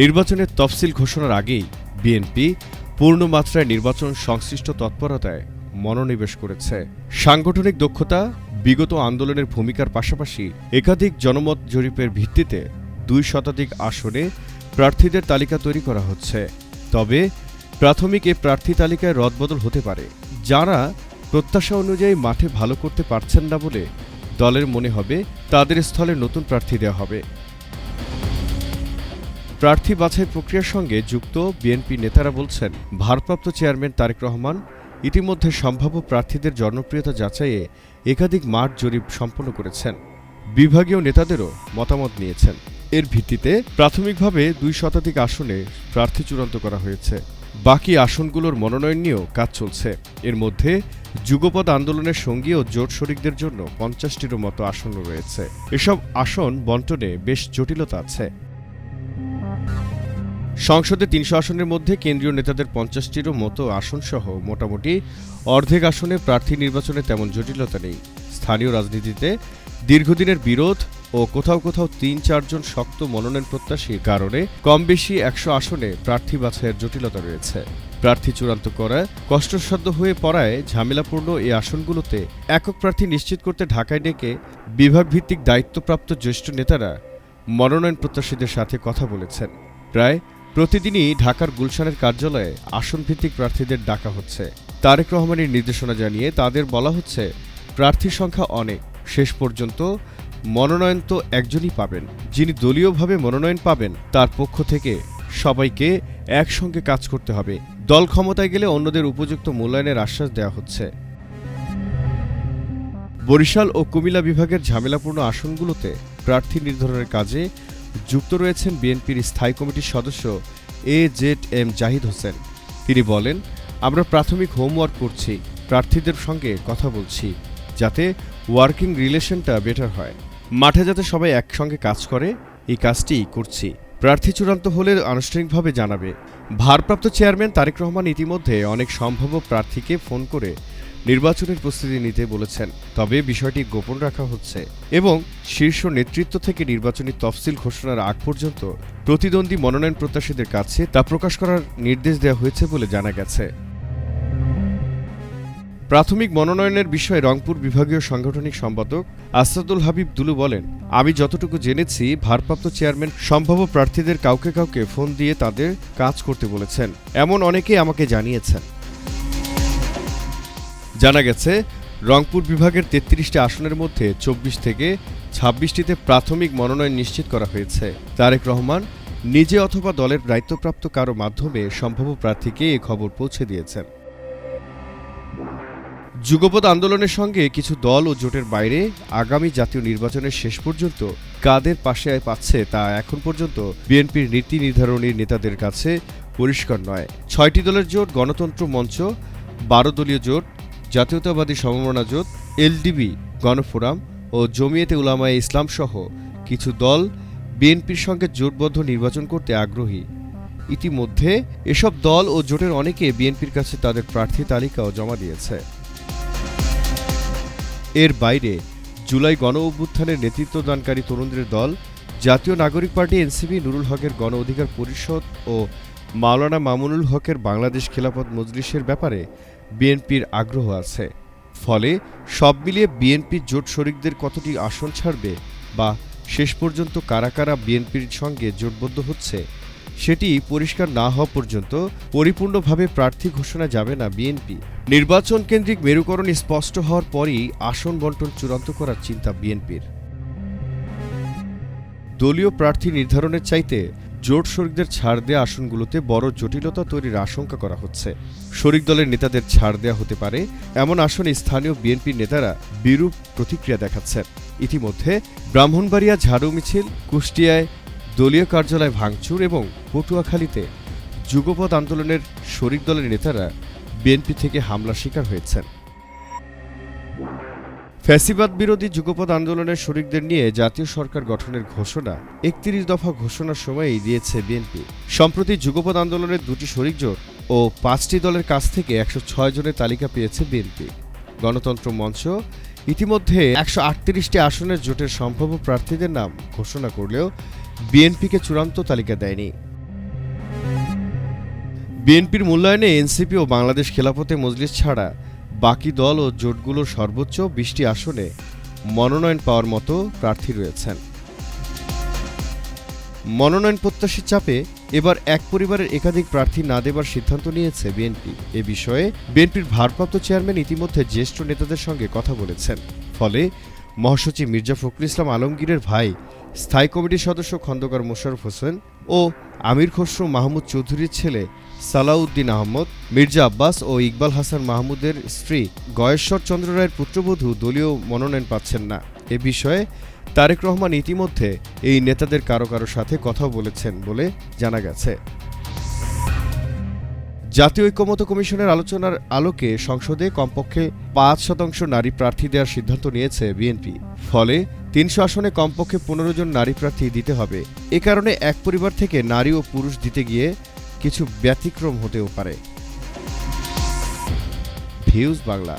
নির্বাচনের তফসিল ঘোষণার আগেই বিএনপি পূর্ণমাত্রায় নির্বাচন সংশ্লিষ্ট তৎপরতায় মনোনিবেশ করেছে। সাংগঠনিক দক্ষতা, বিগত আন্দোলনের ভূমিকার পাশাপাশি একাধিক জনমত জরিপের ভিত্তিতে দুই শতাধিক আসনে প্রার্থীদের তালিকা তৈরি করা হচ্ছে। তবে প্রাথমিক এ প্রার্থী তালিকায় রদবদল হতে পারে। যারা প্রত্যাশা অনুযায়ী মাঠে ভালো করতে পারছেন না বলে দলের মনে হবে, তাদের স্থলে নতুন প্রার্থী দেওয়া হবে। প্রার্থী বাছাই প্রক্রিয়ার সঙ্গে যুক্ত বিএনপি নেতারা বলছেন, ভারপ্রাপ্ত চেয়ারম্যান তারেক রহমান ইতিমধ্যে সম্ভাব্য প্রার্থীদের জনপ্রিয়তা যাচাইয়ে একাধিক মাঠ জরিপ সম্পন্ন করেছেন। বিভাগীয় নেতাদেরও মতামত নিয়েছেন। এর ভিত্তিতে প্রাথমিকভাবে দুই শতাধিক আসনে প্রার্থী চূড়ান্ত করা হয়েছে। বাকি আসনগুলোর মনোনয়ন নিয়েও কাজ চলছে। এর মধ্যে যুগপদ আন্দোলনের সঙ্গী ও জোট শরিকদের জন্য পঞ্চাশটিরও মতো আসন রয়েছে। এসব আসন বন্টনে বেশ জটিলতা আছে। সংসদে তিনশো আসনের মধ্যে কেন্দ্রীয় নেতাদের পঞ্চাশটিরও মতো আসনসহ মোটামুটি অর্ধেক আসনে প্রার্থী নির্বাচনে তেমন জটিলতা নেই। স্থানীয় রাজনীতিতে দীর্ঘদিনের বিরোধ ও কোথাও কোথাও তিন চারজন শক্ত মনোনয়ন প্রত্যাশীর কারণে কম বেশি একশো আসনে প্রার্থী বাছাইয়ের জটিলতা রয়েছে। প্রার্থী চূড়ান্ত করা কষ্টসাধ্য হয়ে পড়ায় ঝামেলাপূর্ণ এই আসনগুলোতে একক প্রার্থী নিশ্চিত করতে ঢাকায় ডেকে বিভাগভিত্তিক দায়িত্বপ্রাপ্ত জ্যেষ্ঠ নেতারা মনোনয়ন প্রত্যাশীদের সাথে কথা বলেছেন। প্রায় প্রতিদিনই ঢাকার গুলশানের কার্যালয়ে আসনভিত্তিক প্রার্থীদের ডাকা হচ্ছে। তারেক রহমানের নির্দেশনা জানিয়ে তাদের বলা হচ্ছে, প্রার্থীর সংখ্যা অনেক, শেষ পর্যন্ত মনোনয়ন তো একজনই পাবেন। যিনি দলীয়ভাবে মনোনয়ন পাবেন, তার পক্ষ থেকে সবাইকে একসঙ্গে কাজ করতে হবে। দল ক্ষমতায় গেলে অন্যদের উপযুক্ত মূল্যায়নের আশ্বাস দেওয়া হচ্ছে। বরিশাল ও কুমিল্লা বিভাগের ঝামেলাপূর্ণ আসনগুলোতে প্রার্থী নির্ধারণের কাজে যুক্ত রয়েছেন বিএনপির স্থায়ী কমিটির সদস্য A Z M Zahid Hossain. তিনি বলেন, আমরা প্রাথমিক হোমওয়ার্ক করছি, প্রার্থীদের সঙ্গে কথা বলছি, যাতে ওয়ার্কিং রিলেশনটা বেটার হয়। মাঠে যাতে সবাই একসঙ্গে কাজ করে, এই কাজটি করছি। প্রার্থী চূড়ান্ত হলে আনুষ্ঠানিকভাবে জানাবে। ভারপ্রাপ্ত চেয়ারম্যান তারেক রহমান ইতিমধ্যে অনেক সম্ভাব্য প্রার্থীকে ফোন করে নির্বাচনের প্রস্তুতি নিতে বলেছেন। তবে বিষয়টি গোপন রাখা হচ্ছে এবং শীর্ষ নেতৃত্ব থেকে নির্বাচনী তফসিল ঘোষণার আগ পর্যন্ত প্রতিদ্বন্দ্বী মনোনয়ন প্রত্যাশীদের কাছে তা প্রকাশ করার নির্দেশ দেওয়া হয়েছে বলে জানা গেছে। প্রাথমিক মনোনয়নের বিষয়ে রংপুর বিভাগীয় সাংগঠনিক সম্পাদক আসাদুল হাবিব দুলু বলেন, আমি যতটুকু জেনেছি, ভারপ্রাপ্ত চেয়ারম্যান সম্ভাব্য প্রার্থীদের কাউকে কাউকে ফোন দিয়ে তাদের কাজ করতে বলেছেন। এমন অনেকেই আমাকে জানিয়েছেন। জানা গেছে, রংপুর বিভাগের তেত্রিশটি আসনের মধ্যে চব্বিশ থেকে ছাব্বিশটিতে প্রাথমিক মনোনয়ন নিশ্চিত করা হয়েছে। তারেক রহমান নিজে অথবা দলের দায়িত্বপ্রাপ্ত কারও মাধ্যমে সম্ভাব্য প্রার্থীকে এ খবর পৌঁছে দিয়েছেন। যুগপৎ আন্দোলনের সঙ্গে কিছু দল ও জোটের বাইরে আগামী জাতীয় নির্বাচনের শেষ পর্যন্ত কাদের পাশে পাচ্ছে তা এখন পর্যন্ত বিএনপির নীতি নির্ধারণী নেতাদের কাছে পরিষ্কার নয়। ছয়টি দলের জোট গণতন্ত্র মঞ্চ, বারো দলীয় জোট জাতীয়তাবাদী সমমনা জোট, এলডিবি, গণফোরাম ও জমিয়েতে উলামায়ে ইসলাম সহ কিছু দল বিএনপির সঙ্গে জোটবদ্ধ নির্বাচন করতে আগ্রহী। ইতিমধ্যে এসব দল ও জোটের অনেকে বিএনপির কাছে তাদের প্রার্থী তালিকাও জমা দিয়েছে। এর বাইরে জুলাই গণ অভ্যুত্থানের নেতৃত্বদানকারী তরুণদের দল, জাতীয় নাগরিক পার্টি এনসিপি নুরুল হকের গণ অধিকার পরিষদ ও মাওলানা মামুনুল হকের বাংলাদেশ খেলাফত মজলিসের ব্যাপারে বিএনপির আগ্রহ আছে। ফলে সব মিলিয়ে বিএনপির জোট শরিকদের কতটি আসন ছাড়বে বা শেষ পর্যন্ত কারা কারা বিএনপির সঙ্গে জোটবদ্ধ হচ্ছে, সেটি পরিষ্কার না হওয়া পর্যন্ত পরিপূর্ণভাবে প্রার্থী ঘোষণা যাবে না বিএনপি। নির্বাচন কেন্দ্রিক মেরুকরণ স্পষ্ট হওয়ার পরই আসন বন্টন চূড়ান্ত করার চিন্তা বিএনপির। দলীয় প্রার্থী নির্ধারণের চাইতে জোট শরিকদের ছাড় দেওয়া আসনগুলোতে বড় জটিলতা তৈরির আশঙ্কা করা হচ্ছে। শরিক দলের নেতাদের ছাড় দেওয়া হতে পারে, এমন আসনে স্থানীয় বিএনপির নেতারা বিরূপ প্রতিক্রিয়া দেখাচ্ছেন। ইতিমধ্যে ব্রাহ্মণবাড়িয়া ঝাড়ু মিছিল, কুষ্টিয়ায় দলীয় কার্যালয় ভাঙচুর এবং পটুয়াখালীতে যুগপৎ আন্দোলনের শরিক দলের নেতারা বিএনপি থেকে হামলার শিকার হয়েছেন। ফ্যাসিবাদ বিরোধী যুগপৎ আন্দোলনের শরিকদের নিয়ে জাতীয় সরকার গঠনের ঘোষণা একত্রিশ দফা ঘোষণার সময়ই দিয়েছে বিএনপি। সম্প্রতি যুগপৎ আন্দোলনের দুটি শরিক জোট ও পাঁচটি দলের কাছ থেকে একশো ছয় জনের তালিকা পেয়েছে বিএনপি। গণতন্ত্র মঞ্চ ইতিমধ্যে একশো আটত্রিশটি আসনের জোটের সম্ভাব্য প্রার্থীদের নাম ঘোষণা করলেও বিএনপিকে চূড়ান্ত তালিকা দেয়নি। বিএনপির মূল্যায়নে এনসিপি ও বাংলাদেশ খেলাফতে মজলিস ছাড়া বাকি দল ও জোটগুলোর সর্বোচ্চ বিশটি আসনে মনোনয়ন পাওয়ার মতো প্রার্থী রয়েছেন। মনোনয়ন প্রত্যাশীর চাপে এবার এক পরিবারের একাধিক প্রার্থী না দেবার সিদ্ধান্ত নিয়েছে বিএনপি। এ বিষয়ে বিএনপির ভারপ্রাপ্ত চেয়ারম্যান ইতিমধ্যে জ্যেষ্ঠ নেতাদের সঙ্গে কথা বলেছেন। ফলে মহাসচিব মির্জা ফখরুল ইসলাম আলমগীরের ভাই স্থায়ী কমিটির সদস্য খন্দকার মোশারফ হোসেন ও আমির খসরু মাহমুদ চৌধুরীর ছেলে সালাউদ্দিন আহমদ, মির্জা আব্বাস ও ইকবাল হাসান মাহমুদের স্ত্রী গয়েশ্বর চন্দ্র রায়ের পুত্রবধূ দলীয় মনোনয়ন পাচ্ছেন না। এ বিষয়ে তারেক রহমান ইতিমধ্যে এই নেতাদের কারও কারও সাথে কথা বলেছেন বলে জানা গেছে। জাতীয় ঐক্যমত কমিশনের আলোচনার আলোকে সংসদে কমপক্ষে পাঁচ শতাংশ নারী প্রার্থী দেওয়ার সিদ্ধান্ত নিয়েছে বিএনপি। ফলে তিনশো আসনে কমপক্ষে পনেরো জন নারী প্রার্থী দিতে হবে। এ কারণে এক পরিবার থেকে নারী ও পুরুষ দিতে গিয়ে কিছু ব্যতিক্রম হতেও পারে। ভিউজ বাংলা।